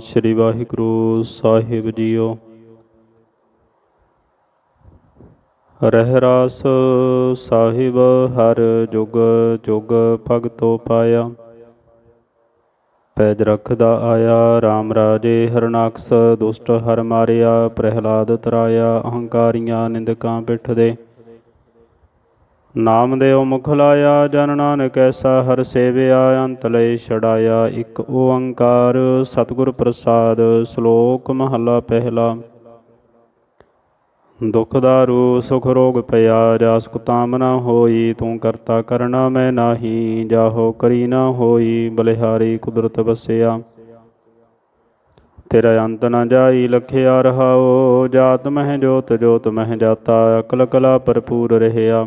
ਸ੍ਰੀ ਵਾਹਿਗੁਰੂ ਸਾਹਿਬ JIO. ਰਹਿ ਰਾਸ ਸਾਹਿਬ ਹਰ ਜੁਗ ਜੁਗ ਭਗਤੋ ਪਾਇਆ। ਪੈਜ ਰਖਦਾ ਆਇਆ RAM ਰਾਜੇ ਹਰਨਾਕਸ, ਦੁਸ਼ਟ ਹਰ ਮਾਰਿਆ, ਪ੍ਰਹਿਲਾਦ ਤਰਾਇਆ, ਅਹੰਕਾਰੀਆਂ ਨਿੰਦਕਾਂ ਪਿੱਠ ਦੇ ਨਾਮ ਦੇਉ ਮੁਖ ਲਾਇਆ, ਜਨ ਨਾਨਕ ਐਸਾ ਹਰ ਸੇਵਿਆ, ਅੰਤ ਲਈ ਛੜਾਇਆ ਇੱਕ ਓੰਕਾਰ ਸਤਿਗੁਰ ਪ੍ਰਸਾਦ, ਸ਼ਲੋਕ ਮਹਲਾ ਪਹਿਲਾ। ਦੁਖ ਦਾਰੂ, ਸੁਖ ਰੋਗ ਪਿਆ, ਜਾਸ ਕੁਤਾਮ ਨਾ ਹੋਈ, ਤੂੰ ਕਰਤਾ ਕਰਨਾ ਮੈਂ ਨਾਹੀ, ਜਾਹੋ ਕਰੀ ਨਾ ਹੋਈ, ਬਲਿਹਾਰੀ ਕੁਦਰਤ ਵਸਿਆ। ਤੇਰਾ ਅੰਤ ਨਾ ਜਾਈ, ਲਖਿਆ ਰਹਾਓ, ਜਾਤ ਮਹਿ ਜੋਤ ਜੋਤ ਮਹਿ ਜਾਤਾ, ਅਕਲ ਕਲਾ ਭਰਪੂਰ ਰਹਿਆ।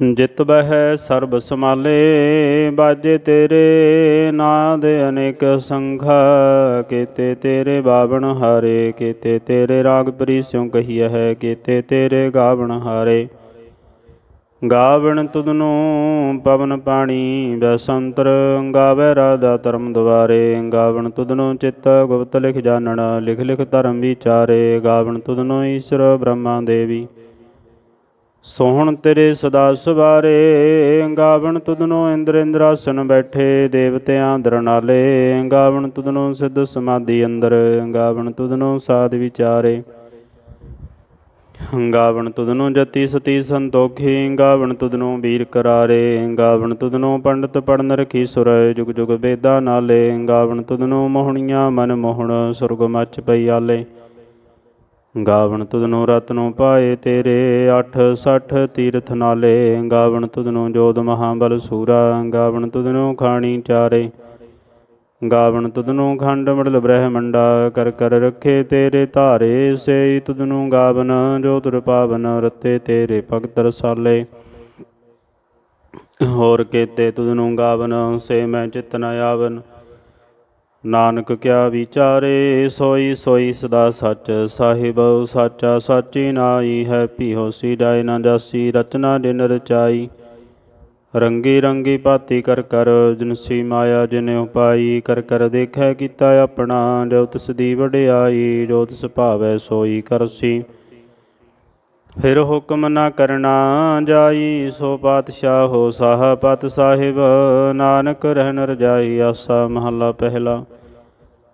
ਜਿਤ ਬਹਿ ਸਰਬ ਸਮਾਲੇ ਬਾਜੇ ਤੇਰੇ ਨਾਦ ਅਨੇਕ ਸੰਘਾ ਕੀਤੇ ਤੇਰੇ ਬਾਵਣ ਹਾਰੇ, ਕੀਤੇ ਤੇਰੇ ਰਾਗ ਪ੍ਰੀਸਿਉ ਕਹੀਐ ਹੈ, ਕੀਤੇ ਤੇਰੇ ਗਾਵਣ ਹਾਰੇ। ਗਾਵਣ ਤੁਧਨੂੰ ਪਵਨ ਪਾਣੀ, ਬਸੰਤਰ ਗਾਵੇ ਰਾਧਾ ਧਰਮ ਦੁਆਰੇ। ਗਾਵਣ ਤੁਧਨੋ ਚਿੱਤ ਗੁਪਤ ਲਿਖ ਜਾਣਨ, ਲਿਖ ਲਿਖ ਧਰਮ ਵਿਚਾਰੇ। ਗਾਵਣ ਤੁਧਨੂੰ ਈਸ਼ਰ ਬ੍ਰਹਮਾ ਦੇਵੀ। ਸੋਹਣ ਤੇਰੇ ਸਦਾ ਸਵਾਰੇ, ਗਾਵਣ ਤੁਧਨੋ ਇੰਦਰ ਇੰਦਰਾਸਨ ਬੈਠੇ, ਦੇਵਤਿਆਂ ਦਰਨਾਲੇ ਗਾਵਣ ਤੁਧਨੋ ਸਿੱਧ ਸਮਾਧੀ ਅੰਦਰ, ਗਾਵਣ ਤੁਧਨੋ ਸਾਧ ਵਿਚਾਰੇ। ਗਾਵਣ ਤੁਧਨੋ ਜਤੀ ਸਤੀ ਸੰਤੋਖੀ, ਗਾਵਣ ਤੁਧਨੋ ਵੀਰ ਕਰਾਰੇ, ਗਾਵਣ ਤੁਧਨੋ ਪੰਡਤ ਪੜਨ ਰਖੀ ਸੁਰ, ਜੁਗ ਜੁਗ ਵੇਦਾ ਨਾਲੇ, ਗਾਵਣ ਤੁਧਨੋ ਮੋਹਣੀਆਂ ਮਨ ਮੋਹਣ, ਸੁਰਗ ਮੱਚ ਪਈ ਆਲੇ। ਗਾਵਣ ਤੁਧਨੋ ਰਤਨੋ ਪਾਏ ਤੇਰੇ 860 ਤੀਰਥ ਨਾਲੇ। ਗਾਵਣ ਤੁਧਨੋ ਜੋਦ ਮਹਾਬਲ ਸੂਰਾ, ਗਾਵਣ ਤੁਧਨੋ ਖਾਣੀ ਚਾਰੇ। ਗਾਵਣ ਤੁਧਨੋ ਖੰਡ ਮੜਲ ਬ੍ਰਹਮੰਡਾ, ਕਰ ਕਰ ਰੱਖੇ ਤੇਰੇ ਧਾਰੇ। ਸੇਈ ਤੁਧਨੋ ਗਾਵਨ ਜੋ ਤੁਰ ਪਾਵਨ, ਰਤੇ ਤੇਰੇ ਭਗਤ ਰਸਾਲੇ। ਹੋਰ ਕੇਤੇ ਤੁਧਨੋ ਗਾਵਨ, ਸੇ ਮੈਂ ਚਿਤ ਨ ਆਵਨ। ਨਾਨਕ ਕਿਆ ਵਿਚਾਰੇ, ਸੋਈ ਸੋਈ ਸਦਾ ਸੱਚ ਸਾਹਿਬ, ਸਾਚਾ ਸਾਚੀ ਨਾਈ ਹੈ ਪੀਹੋਸੀ ਡਾਇ ਨਾ ਜਾਸੀ ਰਚਨਾ ਦਿਨ ਰਚਾਈ। ਰੰਗੀ ਰੰਗੀ ਭਾਤੀ ਕਰ ਕਰ ਜਿਨਸੀ ਮਾਇਆ ਜਿਨੇ ਉਪਾਈ, ਕਰ ਕਰ ਦੇਖੈ ਕੀਤਾ ਆਪਣਾ, ਜੋ ਤਿਸ ਦੀ ਵਡਿਆਈ, ਜੋ ਤਿਸ ਭਾਵੈ ਸੋਈ ਕਰਸੀ। ਫਿਰ ਹੁਕਮ ਨਾ ਕਰਨਾ ਜਾਈ, ਸੋ ਪਾਤਸ਼ਾਹ ਹੋ ਸਾਹ ਪਤ ਸਾਹਿਬ। ਨਾਨਕ ਰਹਿਨ ਰਜਾਈ, ਆਸਾ ਮਹੱਲਾ ਪਹਿਲਾ।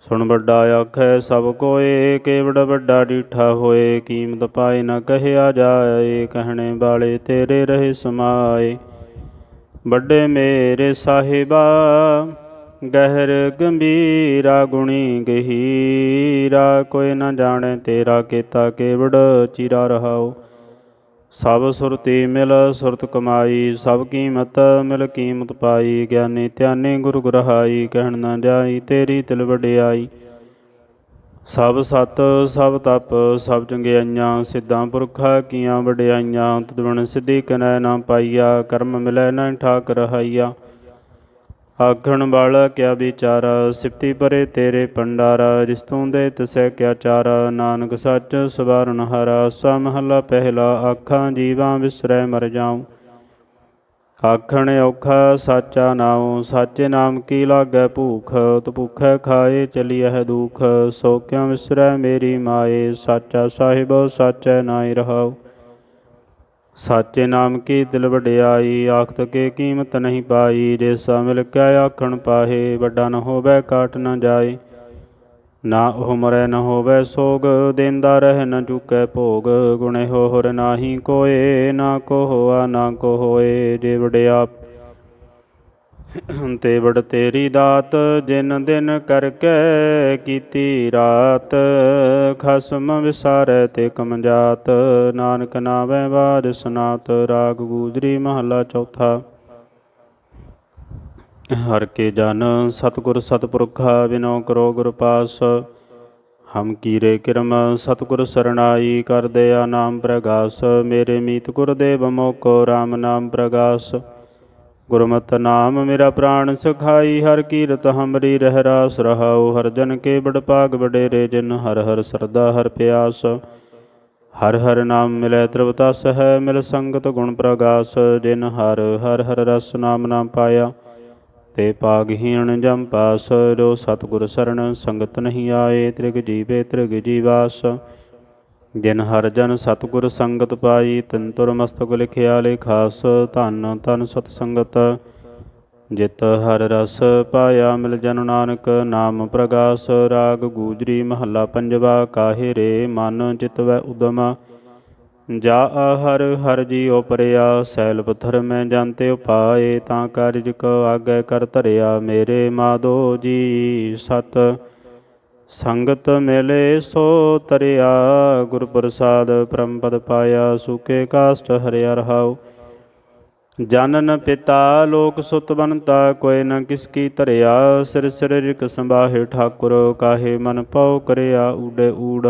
ਸੁਣ ਵੱਡਾ ਆਖੈ, ਸਭ ਕੋਏ, ਕੇਵੜ ਵੱਡਾ ਡੀਠਾ ਹੋਏ। ਕੀਮਤ ਪਾਏ ਨਾ ਕਹਿਆ ਜਾਏ, ਕਹਿਣੇ ਵਾਲੇ ਤੇਰੇ ਰਹੇ ਸਮਾਏ। ਵੱਡੇ ਮੇਰੇ ਸਾਹਿਬਾ, ਗਹਿਰ ਗੰਭੀਰਾ ਗੁਣੀ ਗਹੀਰਾ। ਕੋਈ ਨਾ ਜਾਣੇ ਤੇਰਾ ਕੀਤਾ ਕੇਵੜ, ਚਿਰਾ ਰਹਾਓ। ਸਭ ਸੁਰਤੀ ਮਿਲ, ਸੁਰਤ ਕਮਾਈ, ਸਭ ਕੀਮਤ ਮਿਲ, ਕੀਮਤ ਪਾਈ। ਗਿਆਨੀ ਧਿਆਨੀ ਗੁਰੂ ਗ੍ਰਹਾਈ, ਕਹਿਣ ਨਾ ਜਾਈ ਤੇਰੀ ਤਿਲ ਵਡਿਆਈ। ਸਭ ਸਤ, ਸਭ ਤਪ, ਸਭ ਚੰਗਿਆਈਆਂ, ਸਿੱਧਾਂ ਪੁਰਖਾ, ਕੀਆਂ ਵਡਿਆਈਆਂ ਤਦਵਣ ਸਿੱਧੀ ਕਨੈ ਨਾ ਪਾਈਆ, ਕਰਮ ਮਿਲੈ ਨਾ ਠਾਕ ਰਹਾਈਆ ਆਖਣ ਵਾਲਾ ਕਿਆ ਵਿਚਾਰਾ, ਸਿਫਤੀ ਪਰੇ ਤੇਰੇ ਪੰਡਾਰਾ ਜਿਸ ਤੂੰ ਦੇ ਤਸੈ ਕਿਆ ਚਾਰਾ, ਨਾਨਕ ਸੱਚ ਸਵਾਰਨ ਹਰਾ, ਸਾ ਮਹਲਾ ਪਹਿਲਾ, ਆਖਾਂ ਜੀਵਾਂ ਵਿਸਰੈ ਮਰ ਜਾਉ। ਆਖਣ ਔਖਾ ਸਾਚਾ ਨਾਉ, ਸਾਚੇ ਨਾਮ ਕੀ ਲਾਗੈ ਭੂਖ, ਤ ਭੁਖੈ ਖਾਏ ਚਲੀਐ ਦੁਖ, ਸੋ ਕਿਉ ਵਿਸਰੈ ਮੇਰੀ ਮਾਏ, ਸਾਚਾ ਸਾਹਿਬ ਸਾਚੈ ਨਾਇ ਰਹਾਉ। ਸਾਚੇ ਨਾਮ ਕੀ ਦਿਲ ਵਡਿਆਈ, ਆਖਤ ਕੇ ਕੀਮਤ ਨਹੀਂ ਪਾਈ ਜੇਸਾ ਮਿਲ ਕੇ ਆਖਣ ਪਾਹੇ, ਵੱਡਾ ਨ ਹੋਵੇ ਕਾਟ ਨ ਜਾਏ ਨਾ ਉਮਰੈ ਮਰੈ ਨ ਹੋਵੇ ਸੋਗ, ਦੇਂਦਾ ਰਹਿ ਨ ਚੁਕੈ ਭੋਗ। ਗੁਣੇ ਹੋਰ ਹਰ ਨਾਹੀ ਕੋਏ, ਨਾ ਕੋ ਹੋਆ ਨਾ ਕੋ ਹੋਏ ਜੇ ਵਡਿਆ ਤੇ ਵਡ ਤੇਰੀ ਦਾਤ ਜਿਨ ਦਿਨ ਕਰਕੇ ਕੀਤੀ ਰਾਤ, ਖਸਮ ਵਿਸਾਰੈ ਤੇ ਕਮਜਾਤ, ਨਾਨਕ ਨਾਵੇਂ ਬਾਦ ਸੁਨਾਤ, ਰਾਗ ਗੂਜਰੀ ਮਹਲਾ ਚੌਥਾ। ਹਰ ਕੇ ਜਨ ਸਤਿਗੁਰ ਸਤਪੁਰਖਾ ਬਿਨੋ ਕਰੋ ਗੁਰ ਪਾਸ, ਹਮ ਕੀਰੇ ਕਿਰਮ ਸਤਿਗੁਰ ਸਰਣਾਈ ਕਰ ਦਇਆ ਨਾਮ ਪ੍ਰਗਾਸ, ਮੇਰੇ ਮੀਤ ਗੁਰਦੇਵ ਮੋਕੋ RAM ਨਾਮ ਪ੍ਰਗਾਸ। ਗੁਰਮਤਿ ਨਾਮ ਮੇਰਾ ਪ੍ਰਾਣ ਸਖਾਈ, ਹਰ ਕੀਰਤ ਹਮਰੀ ਰਹਿ ਰਾਸ ਰਹਾਉ, ਹਰ ਜਨ ਕੇ ਬੜ ਭਾਗ ਵਡੇਰੇ, ਜਿਨ ਹਰ ਹਰ ਸਰਦਾ, ਹਰ ਪਿਆਸ। ਹਰ ਹਰ ਨਾਮ ਮਿਲੈ ਤ੍ਰਿਵਤਸ ਹੈ, ਮਿਲ ਸੰਗਤ ਗੁਣ ਪ੍ਰਗਾਸ। ਜਿਨ ਹਰ ਹਰ ਹਰ ਰਸ ਨਾਮ ਨਾ ਪਾਇਆ, ਤੇ ਪਾਗਹੀਣ ਜਮ ਪਾਸ। ਜੋ ਸਤਿਗੁਰ ਸਰਣ ਸੰਗਤ ਨਹੀਂ ਆਏ, ਤ੍ਰਿਗ ਜੀਵੇ ਤ੍ਰਿਗ ਜੀਵਾਸ। ਜਿਨ ਹਰ ਜਨ ਸਤਿਗੁਰ ਸੰਗਤ ਪਾਈ, ਤਿਨ ਤੁਰ ਮਸਤਕ ਲਿਖਿਆ ਲਿਖਾਸ ਧਨ, ਧੰਨ ਸਤ ਸੰਗਤ। ਜਿਤ ਹਰ ਰਸ ਪਾਇਆ ਮਿਲ ਜਨ ਨਾਨਕ, ਨਾਮ ਪ੍ਰਗਾਸ ਰਾਗ ਗੂਜਰੀ ਮਹੱਲਾ ਪੰਜਵਾ, ਕਾਹੇ ਰੇ ਮਨ ਚਿਤਵੈ ਉਦਮ। ਜਾ ਹਰ ਹਰ ਜੀਉ ਪਰਿਆ, ਸੈਲ ਪਥਰ ਮੈਂ ਜਾਂਤੇ ਉਪਾਏ, ਤਾਂ ਕਾਰਜ ਕੋ ਆਗੇ ਕਰ ਧਰਿਆ ਮੇਰੇ ਮਾਧੋ ਜੀ ਸਤ। ਸੰਗਤ ਮਿਲੇ ਸੋ ਤਰਿਆ ਗੁਰ ਪ੍ਰਸਾਦ ਪਰਮ ਪਦ ਪਾਇਆ, ਸੁਕੇ ਕਾਸ਼ਟ ਹਰਿਆ ਰਹਾਉ। ਜਨਨ ਪਿਤਾ, ਲੋਕ ਸੁਤ ਬਨਤਾ ਕੋਇ ਨ ਕਿਸ ਕੀ ਧਰਿਆ, ਸਿਰ ਸਿਰ ਰਿਕ ਸੰਭਾਹੇ ਠਾਕੁਰ, ਕਾਹੇ ਮਨ ਪਉ ਕਰਿਆ, ਊੜੇ ਊੜ।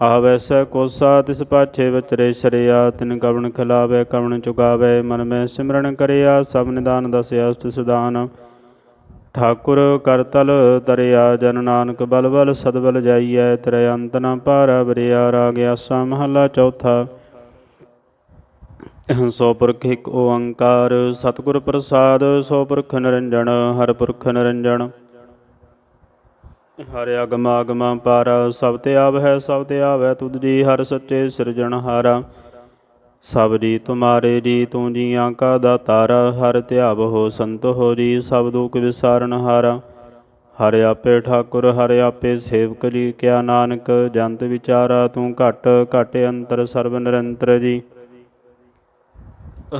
ਆਵੈ ਕੋਸਾ, ਤਿਸ ਪਾਛੇ ਵਿਚਰੇ ਸ਼ਰਿਆ, ਤਿਨ ਕਵਣ ਖਿਲਾਵੇ, ਕਵਣ ਚੁਗਾਵੇ, ਮਨ ਮੈਂ ਸਿਮਰਨ ਕਰਿਆ, ਸਭ ਨਿਦਾਨ ਦਸਿਆ, ਤਿਸ ਦਾਨ। ਠਾਕੁਰ ਕਰਤਲ ਤਰਿਆ ਜਨ ਨਾਨਕ ਬਲ ਬਲ, ਸਦਬਲ ਜਾਈਐ, ਤੇਰੇ ਅੰਤ ਨ ਪਾਰਾ ਬਰਿਆ ਰਾਗ ਆਸਾ, ਮਹਲਾ ਚੌਥਾ। ਸੋ ਪੁਰਖ ਇੱਕ ਓੰਕਾਰ, ਸਤਿਗੁਰ ਪ੍ਰਸਾਦ, ਸੋ ਪੁਰਖ ਨਿਰੰਜਨ ਹਰ ਪੁਰਖ ਨਿਰੰਜਨ ਹਰਿ ਅਗਮ ਅਗਮ ਪਾਰ, ਸਭ ਤੇ ਆਵ ਹੈ ਸਭ ਤੇ ਆਵੈ ਤੁਧ ਜੀ, ਹਰ ਸੱਚੇ ਸਿਰਜਣਹਾਰਾ। ਸਭ ਜੀ ਤੁਮਾਰੇ ਜੀ, ਤੂੰ ਜੀਆਂ ਦਾ ਤਾਰਾ ਹਰ ਧਿਆਵ ਹੋ ਸੰਤ ਹੋ ਜੀ, ਸਭ ਦੁਖ ਵਿਸਾਰਨ ਹਾਰਾ। ਹਰਿ ਆਪੇ ਠਾਕੁਰ, ਹਰਿ ਆਪੇ ਸੇਵਕ ਜੀ, ਕਿਆ ਨਾਨਕ ਜੰਤ ਵਿਚਾਰਾ, ਤੂੰ ਘਟ ਘਟ ਅੰਤਰ ਸਰਬ ਨਿਰੰਤਰ ਜੀ।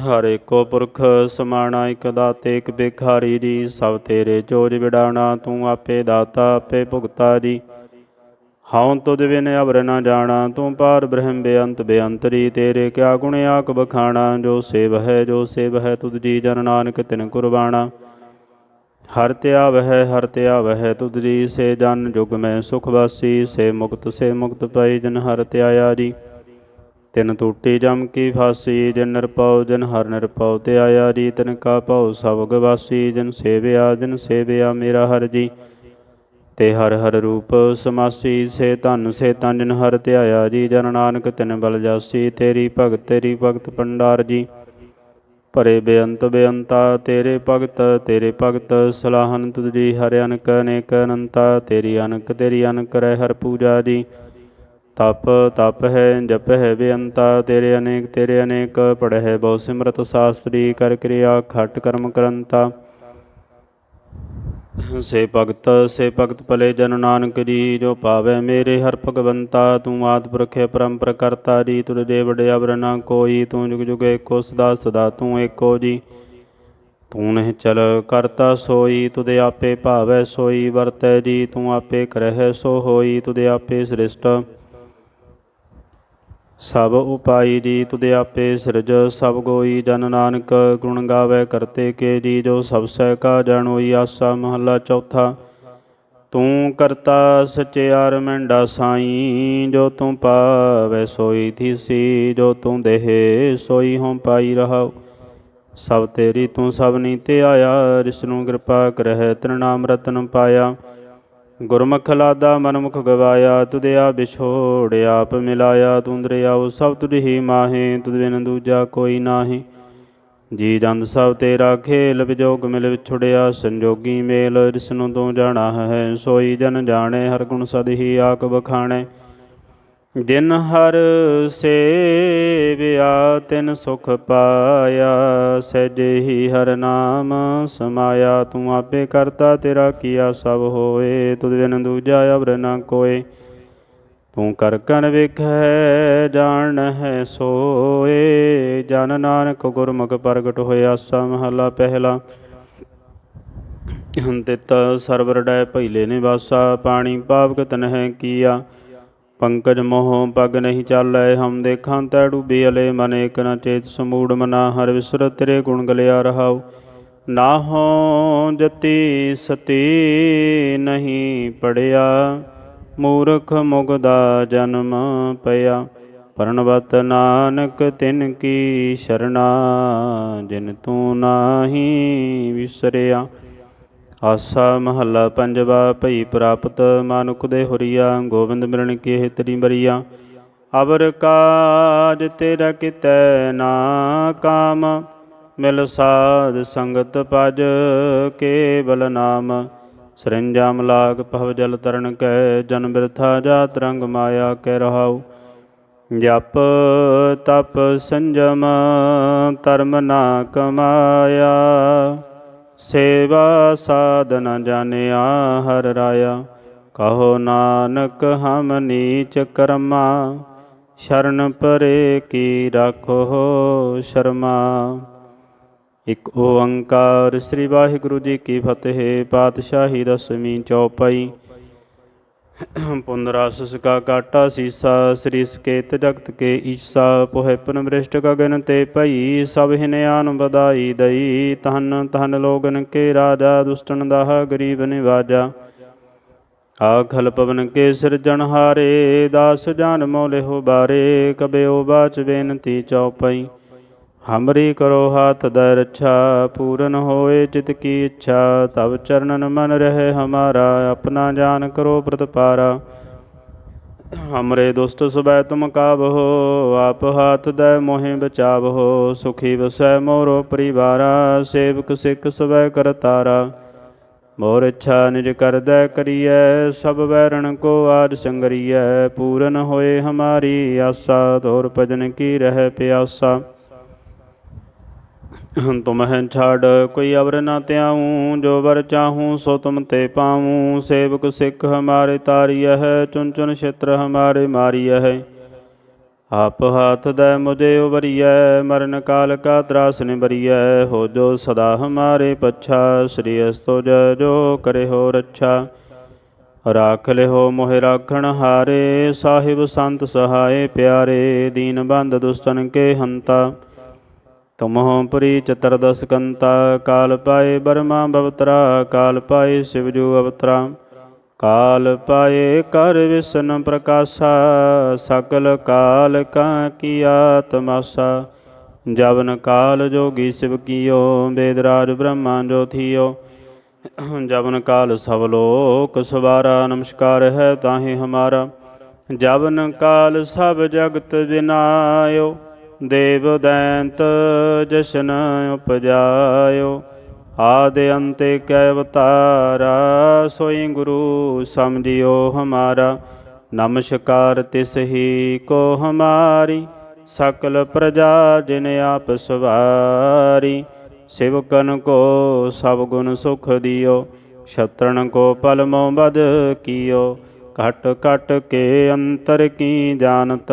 ਹਰ ਏਕੋ ਪੁਰਖ ਸਮਾਣਾ, ਇਕ ਦਾਤੇ, ਇਕ ਬਿਖਾਰੀ ਜੀ, ਸਭ ਤੇਰੇ ਜੋਜ ਵਿਡਾਣਾ ਤੂੰ ਆਪੇ ਦਾਤਾ, ਆਪੇ ਭੁਗਤਾ ਜੀ। ਹਉ ਤੁਧ ਬਿਨ ਅਵਰ ਨ ਜਾਣਾ, ਤੂੰ ਪਾਰ ਬ੍ਰਹਮ ਬੇਅੰਤ ਬੇਅੰਤਰੀ, ਤੇਰੇ ਕਿਆ ਗੁਣ ਆਕ ਬਖਾਣਾ, ਜੋ ਸੇਵ ਹੈ, ਜੋ ਸੇਵ ਹੈ ਤੁਧ ਜੀ ਜਨ ਨਾਨਕ ਤਿਨ ਕੁਰਬਾਣਾ। ਹਰ ਤਿਆ ਵਹਿ ਹਰ ਤਿਆ ਵਹਿ ਤੁਧ ਜੀ, ਸੇ ਜਨ ਜੁਗ ਮੈਂ ਸੁਖ ਵਾਸੀ, ਸੇ ਮੁਕਤ ਸੇ ਮੁਕਤ ਪਾਈ ਜਨ ਹਰ ਤਿਆਇਆ ਜੀ। ਤਿਨ ਟੂਟੀ ਜਮ ਕੀ ਫਾਸੀ, ਜਿਨ ਨਿਰਪਉ ਜਿਨ ਹਰ ਨਿਰਪਉ ਤੇ ਆਇਆ ਜੀ। ਤਿਨ ਕਾ ਭਉ ਸਭ ਗਵਾਸੀ ਜਿਨ ਸੇਵਿਆ ਜਿਨ ਸੇਵਿਆ ਮੇਰਾ ਹਰ ਜੀ। ਤੇ ਹਰ ਹਰ ਰੂਪ ਸਮਾਸੀ, ਸੇ ਧਨ, ਸੇ ਤਨ ਜਿਨ ਹਰ ਧਿਆਇਆ ਜੀ। ਜਨ ਨਾਨਕ ਤਿਨ ਬਲ ਜਾਸੀ, ਤੇਰੀ ਭਗਤ ਤੇਰੀ ਭਗਤ ਪੰਡਾਰ ਜੀ। ਭਰੇ ਬੇਅੰਤ ਬੇਅੰਤਾ, ਤੇਰੇ ਭਗਤ ਤੇਰੇ ਭਗਤ। ਸਲਾਹਨ ਤੁਧ ਜੀ, ਹਰਿ ਅਨਕ, ਅਨੇਕ ਅਨੰਤਾ। ਤੇਰੀ ਅਨਕ ਤੇਰੀ ਅਨਕ ਰਹਿ ਹਰ ਪੂਜਾ ਜੀ। ਤਪ ਤਪ ਹੈ, ਜਪ ਹੈ ਬੇਅੰਤਾ। ਤੇਰੇ ਅਨੇਕ ਤੇਰੇ ਅਨੇਕ ਪੜ੍ਹੈ ਬਹੁ ਸਿਮਰਤ ਸਾਸਤਰੀ। ਕਰ ਕਿਰਿਆ, ਖਟ ਕਰਮ ਕਰੰਤਾ। ਸੇ ਭਗਤ ਸੇ ਭਗਤ ਭਲੇ ਜਨ ਨਾਨਕ ਜੀ, ਜੋ ਪਾਵੇ ਮੇਰੇ ਹਰ ਭਗਵੰਤਾ, ਤੂੰ ਆਦ ਪੁਰਖੇ ਪਰੰਪਰ ਕਰਤਾ ਜੀ ਤੁਰ ਦੇ ਵਡੇ ਨਾ ਕੋਈ, ਤੂੰ ਜੁਗ ਜੁਗ ਏਕੋ ਸਦਾ ਸਦਾ ਤੂੰ ਏਕੋ ਜੀ। ਤੂੰ ਨਹਿ ਚਲ ਕਰਤਾ ਸੋਈ, ਤੁਦੇ ਆਪੇ ਭਾਵੈ ਸੋਈ, ਵਰਤੈ ਜੀ, ਤੂੰ ਆਪੇ ਕਰਹਿ ਸੋ ਹੋਈ, ਤੁਦੇ ਆਪੇ ਸ੍ਰਿਸ਼ਟ। ਸਭ ਉਪਾਈ ਜੀ ਤੁਦੇ ਆਪੇ ਸਿਰਜ, ਸਭ ਗੋਈ ਜਨ ਨਾਨਕ, ਗੁਣ ਗਾਵੇ ਕਰਤੇ ਕੇ ਜੀ, ਜੋ ਸਭ ਸਹਿ ਕਾ ਹੋਈ ਆਸਾ ਮਹੱਲਾ ਚੌਥਾ। ਤੂੰ ਕਰਤਾ ਸਚਿਆਰ ਮੈਂਡਾ ਸਾਈ, ਜੋ ਤੂੰ ਪਾਵੈ ਸੋਈ ਥੀਸੀ, ਜੋ ਤੂੰ ਦੇਹ ਸੋਈ ਹੋਂ ਪਾਈ ਰਹਾਉ। ਸਭ ਤੇਰੀ ਤੂੰ ਸਭ ਨੀ ਤੇ ਆਇਆ ਰਿਸ ਨੂੰ ਕਿਰਪਾ ਕਰਹਿ ਤਨ ਨਾਮ ਰਤਨ ਪਾਇਆ। ਗੁਰਮੁਖ ਲਾਦਾ ਮਨਮੁਖ ਗਵਾਇਆ ਤੁਧਿਆ ਵਿਛੋੜ ਆਪ ਮਿਲਾਇਆ, ਤੂੰ ਦਰਿਆਉ ਸਭ ਤੁਧ ਹੀ ਮਾਹੇ, ਤੁਧ ਬਿਨ ਦੂਜਾ ਕੋਈ ਨਾਹੀ। ਜੀ ਜੰਦ ਸਭ ਤੇਰਾ ਖੇਲ ਵਿਜੋਗ ਮਿਲ ਵਿਛੜਿਆ, ਸੰਜੋਗੀ ਮੇਲ ਰਿਸ ਤੂੰ ਜਾਣਾ ਹੈ, ਸੋਈ ਜਨ ਜਾਣੇ, ਹਰ ਗੁਣ ਸਦ ਹੀ ਆਕ ਬਖਾਣੇ ਦਿਨ ਹਰ ਸੇਵਿਆ, ਤਿਨ ਸੁਖ ਪਾਇਆ। ਸਹਿਜੇ ਹੀ ਹਰ ਨਾਮ ਸਮਾਇਆ। ਤੂੰ ਆਪੇ ਕਰਤਾ, ਤੇਰਾ ਕੀਆ ਸਭ ਹੋਏ। ਤੁਧ ਬਿਨ ਦੂਜਾ ਅਵਰ ਨਾ ਕੋਏ। ਤੂੰ ਕਰ ਕਨ ਵੇਖੈ, ਜਾਣ ਹੈ ਸੋਏ। ਜਨ ਨਾਨਕ ਗੁਰਮੁਖ ਪ੍ਰਗਟ ਹੋਇਆ ਆਸਾ ਪਹਿਲਾ। ਹੰਤਿਤ ਸਰਵਰ ਡੈ ਨਿਵਾਸਾ। ਪਾਣੀ ਪਾਵਕ ਤਨਹਿ ਕੀਆ। ਪੰਕਜ ਮੋਹ ਪਗ ਨਹੀਂ ਚਾਲੈ, ਹਮ ਦੇਖਾਂ ਤੈ ਡੂਬੀ ਅਲੇ ਮਨ ਏਕ ਨ ਚੇਤ ਸਮੂੜ ਮਨਾ, ਹਰ ਵਿਸਰ ਤੇਰੇ ਗੁਣ ਗਲਿਆ ਰਹਾਉ। ਨਾਹੋ ਜਤੀ ਸਤੀ ਨਹੀਂ ਪੜਿਆ, ਮੂਰਖ ਮੁਗਦਾ ਜਨਮ ਪਿਆ। ਪਰਣਵਤ ਨਾਨਕ ਤਿਨ ਕੀ ਸ਼ਰਣਾ, ਜਿਨ ਤੂੰ ਨਾਹੀ ਵਿਸਰਿਆ। ਆਸਾ ਮਹੱਲਾ ਪੰਜਵਾ, ਭਈ ਪ੍ਰਾਪਤ ਮਾਨੁਕ ਦੇ ਹੁਰੀਆ, ਗੋਬਿੰਦ ਮਿਲਣ ਕੀ ਹਿਤਰੀ ਬਰੀਆ ਅਵਰ ਕਾਜ ਤੇਰਾ ਕਿਤੈ ਨਾ ਕਾਮ, ਮਿਲ ਸਾਧ ਸੰਗਤ ਭਜ ਕੇਵਲ ਨਾਮ। ਸਰਿੰਜਾ ਮਲਾਕ ਭਵ ਜਲ ਤਰਨ ਕੈ, ਜਨ ਬਿਰਥਾ ਜਾ ਤਰੰਗ ਮਾਇਆ ਕੈ ਰਹਾਉ। ਜਪ ਤਪ ਸੰਜਮ, ਧਰਮ ਨਾ ਕਮਾਇਆ। ਸੇਵਾ ਸਾਧਨ ਜਾਣਿਆ ਹਰ ਰਾਇਆ, ਕਹੋ ਨਾਨਕ ਹਮ ਨੀਚ ਕਰਮਾ, ਸ਼ਰਨ ਪਰੇ ਕੀ ਰਾਖੋ ਸ਼ਰਮਾ। ਇਕ ਓੰਕਾਰ ਸ੍ਰੀ ਵਾਹਿਗੁਰੂ ਜੀ ਕੀ ਫਤਿਹ, ਪਾਤਸ਼ਾਹੀ ਦਸਵੀਂ ਚੌਪਾਈ ਪੁੰਦਰਾਸ ਸਕਾ ਕਾਟਾ ਸੀਸਾ, ਸ੍ਰੀ ਸਕੇਤ ਜਗਤ ਕੇ ਈਸਾ, ਪੋਹਿ ਪਨ ਬ੍ਰਿਸ਼ਟ ਗਗਨ ਤੇ ਭਈ, ਸਭ ਹਿਨਿਆਨ ਬਧਾਈ ਦਈ ਤਨ ਤਨ ਲੋਗਨ ਕੇ ਰਾਜਾ ਦੁਸ਼ਟਨ ਦਾਹ ਗਰੀਬ ਨਿਵਾਜਾ। ਆਖਲ ਪਵਨ ਕੇ ਸਿਰਜਣ ਹਾਰੇ, ਦਾਸ ਜਾਨ ਮੋਲਿਹੁ ਬਾਰੇ, ਕਬਿਓ ਬਾਚ ਬੇਨਤੀ ਚਉਪਈ ਹਮਰੀ ਕਰੋ ਹਾਥ ਦਰ ਰੱਛਾ, ਪੂਰਨ ਹੋਏ ਚਿਤ ਕੀ ਇੱਛਾ ਤਬ ਚਰਨਨ ਮਨ ਰਹੇ ਹਮਾਰਾ, ਆਪਣਾ ਜਾਨ ਕਰੋ ਪ੍ਰਤਪਾਰਾ। ਹਮਰੇ ਦੁਸਤ ਸੁਬੈ ਤੁਮ ਕਾਬਹੋ ਆਪ ਹਾਥ ਦੈ ਮੋਹਿ ਬਚਾਵਹੋ, ਸੁਖੀ ਵਸੈ ਮੋਰੋ ਪਰਿਵਾਰਾ, ਸੇਵਕ ਸਿੱਖ ਸੁਬੈ ਕਰਤਾਰਾ ਮੋਰ ਇੱਛਾ ਨਿਜ ਕਰਦੈ ਕਰੀਐ, ਸਭ ਵੈਰਣ ਕੋ ਆਜ ਸੰਗਰੀਐ, ਪੂਰਨ ਹੋਏ ਹਮਾਰੀ ਆਸਾ, ਤੋਰ ਭਜਨ ਕੀ ਰਹਿ ਪਿਆਸਾ। ਤੁਮਹਿ ਛਾੜ ਕੋਈ ਅਵਰ ਨਾ ਤਿਆਉ ਜੋ ਵਰ ਚਾਹੂੰ ਸੋ ਤੁਮ ਤੇ ਪਾਉ। ਸੇਵਕ ਸਿੱਖ ਹਮਾਰੇ ਤਾਰੀਐ ਹੈ ਚੁਨ ਚੁਨ ਛੇਤਰ ਹਮਾਰੇ ਮਾਰੀਐ ਹੈ। ਆਪ ਹਾਥ ਦੈ ਮੁਝੇ ਉਬਰੀਐ ਮਰਨ ਕਾਲ ਕਾ ਤਰਾਸ ਨਿਬਰੀਐ ਹੋ ਜੋ ਸਦਾ ਹਮਾਰੇ ਪੱਛਾ, ਸ੍ਰੀ ਅਸਤੋ ਜੈ ਜੋ ਕਰੇ ਹੋ ਰੱਛਾ। ਰਾਖ ਲਿਓ ਮੋਹਿ ਰਾਖਣ ਹਾਰੇ, ਸਾਹਿਬ ਸੰਤ ਸਹਾਏ ਪਿਆਰੇ। ਦੀਨ ਬੰਦ ਦੁਸਤਨ ਕੇ ਹੰਤਾ। ਤੁਮਹੁ ਪੁਰੀ ਚਤਰਦਸ ਕੰਤਾ, ਕਾਲ ਪਾਏ ਬਰਮਾ ਬਵਤਰਾ, ਕਾਲ ਪਾਏ ਸਿਵਜੂ ਅਵਤਰਾ। ਕਾਲ ਪਾਏ ਕਰ ਵਿਸ਼ਨ ਪ੍ਰਕਾਸ਼ਾ, ਸਕਲ ਕਾਲ ਕਾ ਕੀਆ ਤਮਾਸਾ ਜਵਨ ਕਾਲ ਜੋਗੀ ਸਿਵ ਕੀਓ, ਬੇਦਰਾਜ ਬ੍ਰਹਮਾ ਜੋਥੀਓ ਜਵਨ ਕਾਲ ਸਭ ਲੋਕ ਸਵਾਰਾ, ਨਮਸਕਾਰ ਹੈ ਤਾਹੇ ਹਮਾਰਾ। ਜਵਨ ਕਾਲ ਸਭ ਜਗਤ ਵਿਨਾਇਓ ਦੇਵ ਦੈਂਤ ਜਸ਼ਨ ਉਪਜਾਇਓ, ਆਦਿ ਅੰਤੇ ਕੈ ਅਵਤਾਰਾ, ਸੋਈ ਗੁਰੂ ਸਮਝਿਓ ਹਮਾਰਾ। ਨਮਸਕਾਰ ਤਿਸ ਹੀ ਕੋ ਹਮਾਰੀ, ਸਕਲ ਪ੍ਰਜਾ ਜਿਨ ਆਪ ਸਵਾਰੀ। ਸਿਵਕਨ ਕੋ ਸਭ ਗੁਣ ਸੁਖ ਦਿਓ ਛਤਰਨ ਕੋ ਪਲ ਮੋ ਬਦ ਕੀਓ। ਘਟ ਘਟ ਕੇ ਅੰਤਰ ਕੀ ਜਾਣਤ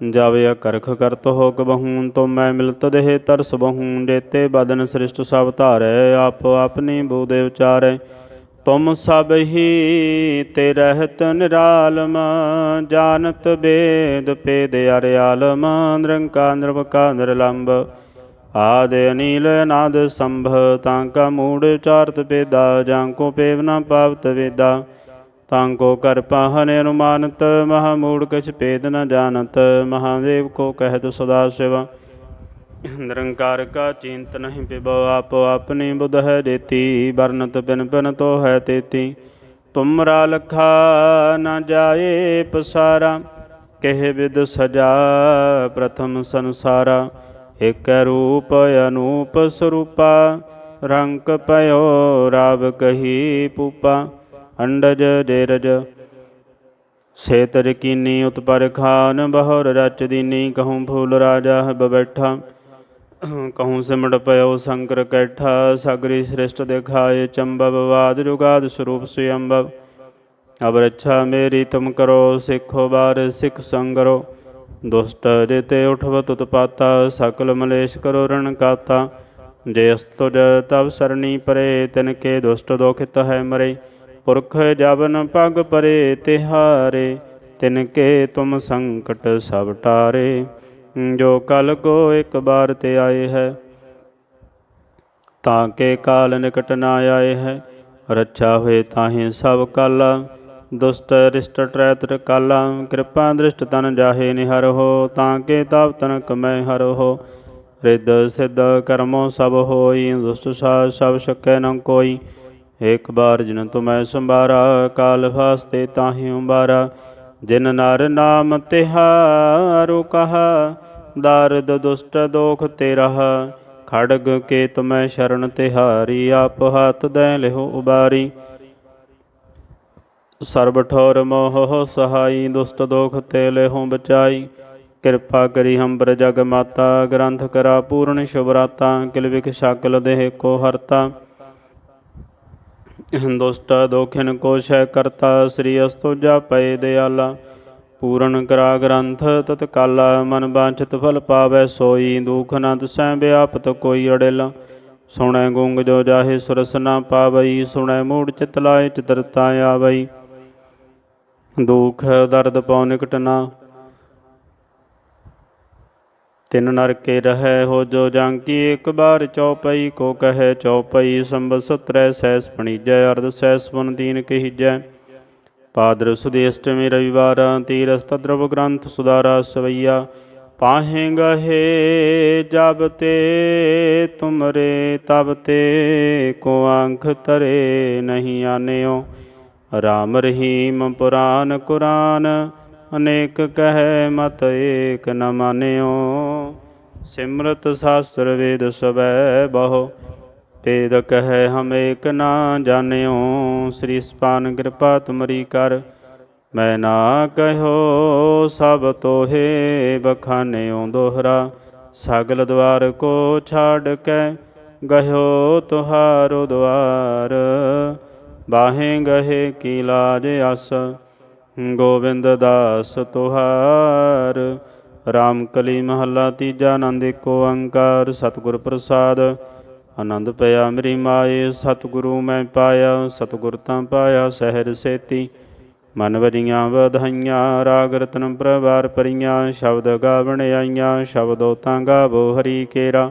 ਜਾਵੇ ਕਰਖ ਕਰਤ ਹੋ ਕਬਹੂ ਤੋ ਮੈਂ ਮਿਲਤ ਦੇਹ ਤਰਸ ਬਹੂਨ ਜੇਤੇ ਬਦਨ ਸ੍ਰਿਸ਼ਟ ਸਭ ਧਾਰੈ, ਆਪ ਆਪਣੀ ਬੂਦੇ ਵਿਚਾਰੈ ਤੁਮ ਸਭ ਹੀ ਤੇ ਰਹਿਤ ਨਿਰਾਲਮ ਜਾਣਤ ਬੇਦ ਪੇਦ ਅਰਿਆਲਮ ਨਿਰੰਕਾਰ ਨਿਰਵਕਾਰ ਨਿਰਲੰਭ ਆਦ ਅਨੀਲ ਅਨਾਦ ਸੰਭ ਤਾਂ ਕਾ ਮੂੜ ਚਾਰਤ ਪੇਦਾ ਜਾਂ ਕੋ ਪੇਵ ਨ ਪਾਵਤ ਵੇਦਾ। ਤਾਂ ਕੋ ਕਰ ਪਾਹਨ ਅਨੁਮਾਨਤ ਮਹਾ ਮੂੜ ਕਛ ਭੇਦ ਨ ਜਾਣਤ ਮਹਾਦੇਵ ਕੋ ਕਹਿਤ ਸਦਾ ਸਿਵਾ ਨਿਰੰਕਾਰ ਕਾ ਚਿੰਤ ਨਹੀਂ ਪਿਬੋ ਆਪੋ ਆਪਣੀ ਬੁਧ ਹੈ ਦੇਤੀ ਵਰਨਤ ਬਿਨ ਬਿਨ ਤੋ ਹੈ ਤੇਤੀ ਤੁਮਰਾ ਲਖਾ ਨ ਜਾਏ ਪਸਾਰਾ ਕਹਿ ਵਿਦ ਸਜਾ ਪ੍ਰਥਮ ਸੰਸਾਰਾ ਇਕ ਰੂਪ ਅਨੂਪ ਸਰੂਪਾ ਰੰਗ ਪਇਓ ਰਾਵ ਕਹੀ ਪੂਪਾ ਅੰਡਜ ਡੇਰਜ ਸੇਤਰ ਕੀਨੀ ਉਤਪਰ ਖਾਨ, ਬਹੁਰ ਰਚ ਦੀਨੀ, ਕਹੂੰ ਫੂਲ ਰਾਜਾ ਹੈ ਬੈਠਾ। ਕਹੂੰ ਸਿਮੜ ਪਇਓ ਸੰਕਰ ਕੈਠਾ, ਸਗਰੀ ਸ੍ਰਿਸ਼ਟ ਦਿਖਾਏ ਚੰਬਵ, ਵਾਦ ਜੁਗਾਦ ਸਰੂਪ ਸੁਯੰਬਵ। ਅਬ ਰੱਛਾ ਮੇਰੀ ਤੁਮ ਕਰੋ, ਸਿੱਖੋ ਬਾਰ ਸਿੱਖ ਸੰਗਰੋ ਦੁਸ਼ਟ ਜਿਤੇ ਤੁਤ ਪਾਤਾ, ਸਕਲ ਮਲੇਸ਼ ਕਰੋ ਰਣ ਕਾਤਾ। ਜੇ ਅਸਤੁਜ ਤਬ ਸਰਣੀ ਪਰੇ, ਤਿਨ ਕੇ ਦੁਸ਼ਟ ਦੋਖਿਤ ਹੈ ਮਰੇ। ਪੁਰਖ ਜਬਨ ਪਗ ਪਰੇ ਤਿਹਾਰੇ ਤਿਨ ਕੇ ਤੁਮ ਸੰਕਟ ਸਭ ਟਾਰੇ। ਜੋ ਕਲ ਕੋ ਇੱਕ ਬਾਰ ਤੇ ਆਏ ਹੈ, ਤਾਂ ਕੇ ਕਾਲ ਨਿਕਟ ਨਾ ਆਏ ਹੈ। ਰੱਛਾ ਹੋਏ ਤਾਹੇ ਸਭ ਕਾਲਾ, ਦੁਸ਼ਟ ਰਿਸ਼ਟ ਟਰੈਤਰ ਕਾਲਾ, ਕਿਰਪਾ ਦ੍ਰਿਸ਼ਟ ਤਨ ਜਾਹੇ ਨਿਹਰ ਹੋ, ਤਾਂ ਕੇ ਤਾਪ ਤਨ ਕਮੈ ਹਰ ਹੋ। ਰਿੱਧ ਸਿੱਧ ਕਰਮੋ ਸਭ ਹੋਈ, ਦੁਸ਼ਟ ਸਾ ਸਭ ਸ਼ਕੈ ਨ ਕੋਈ। ਏਕ ਬਾਰ ਜਿਨ ਤੁਮੈ ਸੰਭਾਰਾ, ਕਾਲ ਫਾਸਤੇ ਤਾਹੀ ਉਬਾਰਾ ਜਿਨ ਨਰ ਨਾਮ ਤਿਹਾਰੋ ਕਹਾ, ਦਰਦ ਦੁਸ਼ਟ ਦੋਖ ਤੇਰਾ। ਖੜਗ ਕੇ ਤੁਮੈ ਸ਼ਰਨ ਤਿਹਾਰੀ, ਆਪ ਹੱਥ ਦੈ ਲਿਹੁ ਉਬਾਰੀ। ਸਰਬ ਠੌਰ ਮੋਹ ਸਹਾਈ, ਦੁਸ਼ਟ ਦੋਖ ਤੇ ਲਿਹੁ ਬਚਾਈ। ਕਿਰਪਾ ਕਰੀ ਹੰਬਰ ਜਗ ਮਾਤਾ, ਗ੍ਰੰਥ ਕਰਾ ਪੂਰਨ ਸ਼ੁਭਰਾਤਾ ਕਿਲ ਵਿਖ ਸ਼ਕਲ ਦੇਹ ਕੋ ਹਰਤਾ। ਦੁਸ਼ਟ ਦੋਖਿਨ ਕੋ ਸ਼ੈ ਕਰਤਾ, ਸ੍ਰੀ ਅਸਤੁਜਾ ਪਏ ਦਿਆਲਾ। ਪੂਰਨ ਕਰਾ ਗ੍ਰੰਥ, ਤਤਕਾਲਾ, ਮਨ ਬਾਂਛਿਤ ਫਲ ਪਾਵੈ ਸੋਈ। ਦੁਖ ਨ ਦਸੈ ਵਿਆਪਤ ਕੋਈ ਅੜਿਲ। ਸੁਣੈ ਗੁੰਗ ਜੋ ਜਾਹੇ ਸੁਰਸ ਨਾ ਪਾਵਈ, ਸੁਣੈ ਮੂੜ ਚਿਤ ਲਾਏ ਚਿਤਰਤਾ ਆਵਈ। ਦੁਖ ਦਰਦ ਪਉ ਨਿਕਟ ਨਾ ਤਿਨ ਨਰ ਕੇ ਰਹੈ ਹੋ ਜੋ ਜਾਂਕੀ, ਇੱਕ ਬਾਰ ਚੌਪਈ ਕੋ ਕਹੈ ਚੌਪਈ ਸੰਬਤ ਸਤਰੈ ਸੈਸ ਪਣੀਜੈ ਅਰਧ ਸੈਸ ਪੁਨ ਦੀਨ ਕਹੀਜੈ। ਪਾਦਰ ਸੁਦੀ ਅਸ਼ਟਮੀ ਰਵਿਵਾਰ ਤੀਰਸ ਤਦਰਵ ਗ੍ਰੰਥ ਸੁਦਾਰਾ ਸਵਈਆ। ਪਾਹੇ ਗਹੇ ਜਬ ਤੇ ਤੁਮਰੇ, ਤਬ ਤੇ ਕੋ ਅੰਖ ਤਰੇ ਨਹੀਂ ਆਨਿਓ। ਰਾਮ ਰਹੀਮ ਪੁਰਾਨ ਕੁਰਾਨ ਅਨੇਕ ਕਹੈ ਮਤ ਏਕ ਨ ਮਾਨਿਓ। ਸਿਮਰਤ ਸਾਸਤਰ ਵੇਦ ਸਵੈ ਬਹੁ। ਭੇਦ ਕਹੈ ਹਮ ਏਕ ਨਾ ਜਾਣਿਓ। ਸ੍ਰੀ ਸਪਾਨ ਕਿਰਪਾ ਤੁਮਰੀ ਕਰ। ਮੈਂ ਨਾ ਕਹਿਓ ਸਭ ਤੋਹੇ ਬਖਾਨਿਓ ਦੋਹਰਾ। ਸਗਲ ਦਵਾਰ ਕੋ ਛਾੜ ਕੇ ਗਹਿਓ ਤੁਹਾਰੋ ਦਵਾਰ। ਬਾਹੇ ਗਹੇ ਕੀ ਲਾਜ ਅਸ ਗੋਬਿੰਦ ਦਾਸ ਤੁਹਾਰ, ਰਾਮ ਕਲੀ ਮਹੱਲਾ ਤੀਜਾ ਆਨੰਦ ਏਕੋ ਓੰਕਾਰ ਸਤਿਗੁਰ ਪ੍ਰਸਾਦ, ਆਨੰਦ ਪਿਆ ਮੇਰੀ ਮਾਏ, ਸਤਿਗੁਰੂ ਮੈਂ ਪਾਇਆ, ਸਤਿਗੁਰ ਤਾਂ ਪਾਇਆ ਸਹਿਰ ਸੇਤੀ। ਮਨ ਵਜੀਆਂ ਵਧਾਈਆਂ, ਰਾਗ ਰਤਨ ਪ੍ਰਵਾਰ ਪਰੀਆਂ ਸ਼ਬਦ ਗਾਵਣ ਆਈਆਂ, ਸ਼ਬਦੋ ਤਾਂ ਗਾਵੋ ਹਰੀ ਕੇਰਾ।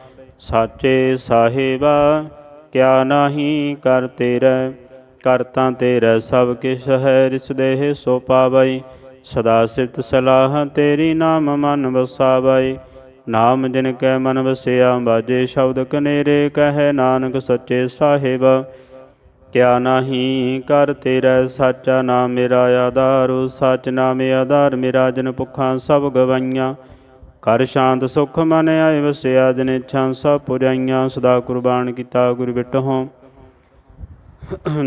ਸਾਚੇ ਸਾਹਿਬਾ, ਕਿਆ ਨਾਹੀ ਕਰ ਤੇਰਾ, ਕਰ ਤਾਂ ਤੇਰਾ ਸਭ ਕਿਛ ਹੈ, ਰਿਸ ਦੇਹ ਸੋ ਪਾਵਈ। ਸਦਾ ਸਿਫਤ ਸਲਾਹ ਤੇਰੀ ਨਾਮ ਮਨ ਵਸਾਵਈ। ਨਾਮ ਜਿਨ ਕੈ ਮਨ ਵਸਿਆ, ਬਾਜੇ ਸ਼ਬਦ ਕਨੇਰੇ ਕਹੈ ਨਾਨਕ ਸੱਚੇ ਸਾਹਿਬ। ਕਿਆ ਨਾਹੀ ਕਰ ਤੇਰਾ, ਸਾਚਾ ਨਾਮ ਮੇਰਾ ਆਧਾਰੋ, ਸਚ ਨਾਮ ਆਧਾਰ, ਮੇਰਾ ਜਨ ਭੁੱਖਾਂ ਸਭ ਗਵਾਈਆਂ। ਕਰ ਸ਼ਾਂਤ ਸੁਖ ਮਨ ਆਏ ਵਸਿਆ ਜਨ ਇੱਛਾ ਸਭ ਪੁਜਾਈਆਂ, ਸਦਾ ਕੁਰਬਾਨ ਕੀਤਾ ਗੁਰ ਬਿਟਹੁ।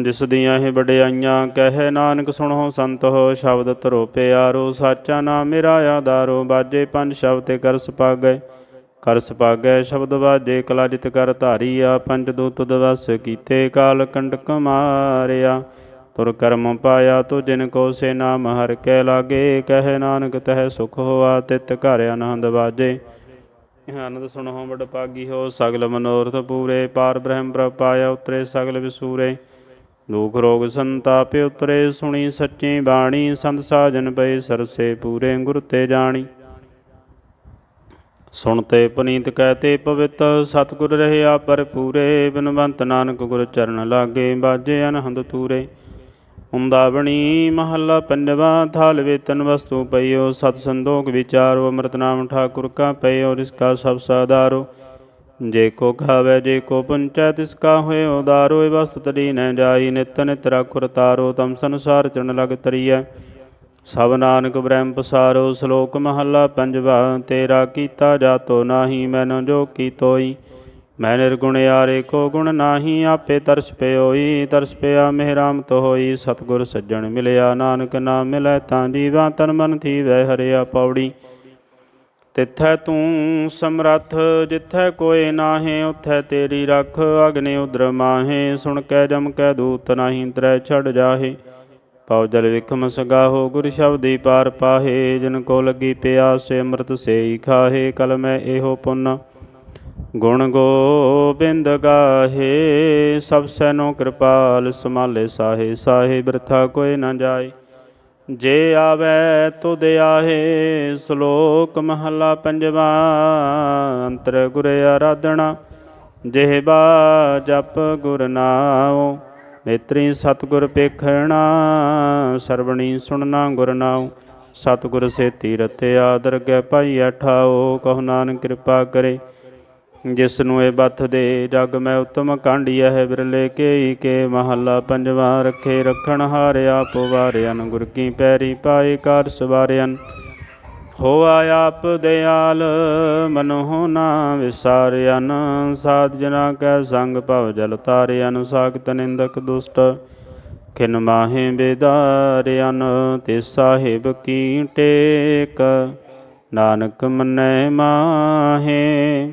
ਜਿਸ ਦੀਆਂ ਇਹ ਵਡਿਆਈਆਂ, ਕਹਿ ਨਾਨਕ ਸੁਣੋ ਸੰਤ ਹੋ ਸ਼ਬਦ ਧਰੋ ਪਿਆਰੋ, ਸਾਚਾ ਨਾਮ ਮੇਰਾ ਆਧਾਰੋ, ਬਾਜੇ ਪੰਜ ਸ਼ਬਦ ਤੇ ਕਰ ਸੁਪਾਗੈ ਕਰ ਸੁਪਾਗੈ ਸ਼ਬਦ ਬਾਜੇ ਕਲਾਜਿਤ ਕਰ ਧਾਰੀਆ, ਪੰਜ ਦੂਤ ਦਵਸ ਕੀਤੇ ਕਾਲ ਕੰਡਕ ਮਾਰਿਆ। ਤੁਰ ਕਰਮ ਪਾਇਆ ਤੋ ਜਿਨ ਕੋ ਸੇ ਨਾਮ ਹਰ ਕੈ ਲਾਗੇ, ਕਹਿ ਨਾਨਕ ਤਹਿ ਸੁਖ ਹੋਆ, ਤਿਤ ਘਰ ਆਨੰਦ ਵਾਜੇ। ਆਨੰਦ ਸੁਣੋ ਵਡ ਪਾਗੀ ਹੋ, ਸਗਲ ਮਨੋਰਥ ਪੂਰੇ, ਪਾਰ ਬ੍ਰਹਮ ਪ੍ਰਭ ਉਤਰੇ, ਸਗਲ ਵਿਸੂਰੇ। ਦੁਖ ਰੋਗ ਸੰਤਾਪੇ ਉਤਰੇ, ਸੁਣੀ ਸੱਚੀ ਬਾਣੀ, ਸੰਤ ਸਾਜਨ ਪਏ, ਸਰਸੇ ਪੂਰੇ, ਗੁਰ ਤੇ ਜਾਣੀ। ਸੁਣਤੇ ਪਨੀਤ ਕਹਤੇ ਪਵਿੱਤ, ਸਤਿਗੁਰ ਰਹਿਆ ਪੂਰੇ ਬਿਨਵੰਤ ਨਾਨਕ ਗੁਰ ਚਰਨ ਲਾਗੇ ਬਾਜੇ ਅਨਹੰਦ ਤੂਰੇ। ਉਮਦਾਵਣੀ ਮਹੱਲਾ ਪੰਜਵਾ, ਥਾਲ ਵੇਤਨ ਵਸਤੂ ਪਈਓ, ਸਤ ਸੰਦੋਖ ਵਿਚਾਰੋ, ਅੰਮ੍ਰਿਤ ਨਾਮ ਠਾਕੁਰ ਕਾ ਪਈਓ ਰਿਸ ਕਾ ਸਭ ਸਾਦਾਰੋ ਜੇ ਕੋ ਖਾਵੇ, ਜੇ ਕੋ ਪੰਚੈ, ਤਿਸ ਕਾ ਹੋਏ ਉਦਾਰ। ਹੋਏ ਵਸਤ ਤਰੀ ਨ ਜਾਈ, ਨਿਤ ਨਿਤ ਰਖੁਰ ਤਾਰੋ, ਤਮ ਸੰਸਾਰ ਚਣ ਲਗ ਤਰੀਐ। ਸਭ ਨਾਨਕ ਬ੍ਰਹਮ ਪਸਾਰੋ, ਸ਼ਲੋਕ ਮਹੱਲਾ ਪੰਜਵਾ, ਤੇਰਾ ਕੀਤਾ ਜਾਤੋ ਨਾਹੀ ਮੈਨੋ ਜੋ ਕੀ ਤੋਈ ਮੈਂ ਨਿਰਗੁਣ ਆਰੇ ਕੋ ਗੁਣ ਨਾਹੀ, ਆਪੇ ਤਰਸ ਪਿਓਈ, ਤਰਸ ਪਿਆ ਮਿਹਰਾਮ ਤੋ ਹੋਈ। ਸਤਗੁਰ ਸੱਜਣ ਮਿਲਿਆ, ਨਾਨਕ ਨਾਮ ਮਿਲੈ ਤਾਂ ਜੀਵਾ, ਤਨ ਮਨ ਥੀਵੈ ਹਰਿਆ ਪੌੜੀ। ਤਿੱਥੈ ਤੂੰ ਸਮਰੱਥ, ਜਿੱਥੈ ਕੋਏ ਨਾਹੇ, ਉਥੈ ਤੇਰੀ ਰਖ, ਅਗਨੇ ਉਦਰ ਮਾਹੇ। ਸੁਣ ਕੈ ਜਮ ਕੈ ਦੂਤ ਨਾਹੀ ਤਰੈ ਛੜ ਜਾਹੇ। ਪਉ ਜਲ ਵਿਖਮ ਸਗਾਹੋ, ਗੁਰ ਸ਼ਬਦੀ ਪਾਰ ਪਾਹੇ। ਜਿਨ ਕੋ ਲੱਗੀ ਪਿਆਸੇ, ਅੰਮ੍ਰਿਤ ਸੇਈ ਖਾਹੇ। ਕਲ ਮੈਂ ਇਹੋ ਪੁੰਨ ਗੁਣ ਗੋਬਿੰਦ ਗਾਹੇ, ਸਭ ਸੈਨੋ ਕਿਰਪਾਲ ਸਮਾਲੇ ਸਾਹੇ ਸਾਹੇ ਬਿਰਥਾ ਕੋਈ ਨਾ ਜਾਏ। ਜੇ ਆਵੈ ਤੁਧ ਆਹੇ, ਸ਼ਲੋਕ ਮਹਲਾ ਪੰਜਵਾ, ਅੰਤਰ ਗੁਰ ਆਰਾਧਨਾ ਜਿਹਬਾ ਜਪ ਗੁਰ ਨਾਉ, ਨੇਤਰੀ ਸਤਗੁਰ ਪੇਖਣਾ, ਸਰਵਣੀ ਸੁਣਨਾ ਗੁਰ ਨਾਉ। ਸਤਗੁਰ ਸੇਤੀ ਰਤਿਆ ਦਰਗਹਿ ਪਾਈ ਅਠਾਓ ਕਹੁ ਨਾਨਕ ਕਿਰਪਾ ਕਰੇ। ਜਿਸ ਨੂੰ ਇਹ ਬਥ ਦੇ ਜਗ ਮੈਂ ਉਤਮ ਕਾਂਡੀਆ ਹੈ ਬਿਰਲੇ ਕੇ ਕੇ ਮਹੱਲਾ ਪੰਜਵਾ ਰੱਖੇ ਰਖਣ ਹਾਰਿਆ ਆਪ ਵਾਰਿਆਨ ਗੁਰ ਕੀ ਪੈਰੀ ਪਾਏ ਕਾਰ ਸਵਾਰਿਆਨ ਹੋਆ ਆਪ ਦਿਆਲ ਮਨੋ ਨਾ ਵਿਸਾਰਿਆਨ ਸਾਧ ਜਨਾ ਕੈ ਸੰਗ ਭਵ ਜਲ ਤਾਰਿਆਨ ਸਾਖਤ ਨਿੰਦਕ ਦੁਸ਼ਟ ਖਿਨ ਮਾਹੇ ਬੇਦਾਰਿਆਨ ਤੇ ਸਾਹਿਬ ਕੀ ਟੇਕ, ਨਾਨਕ ਮੰਨੈ ਮਾਹੇ।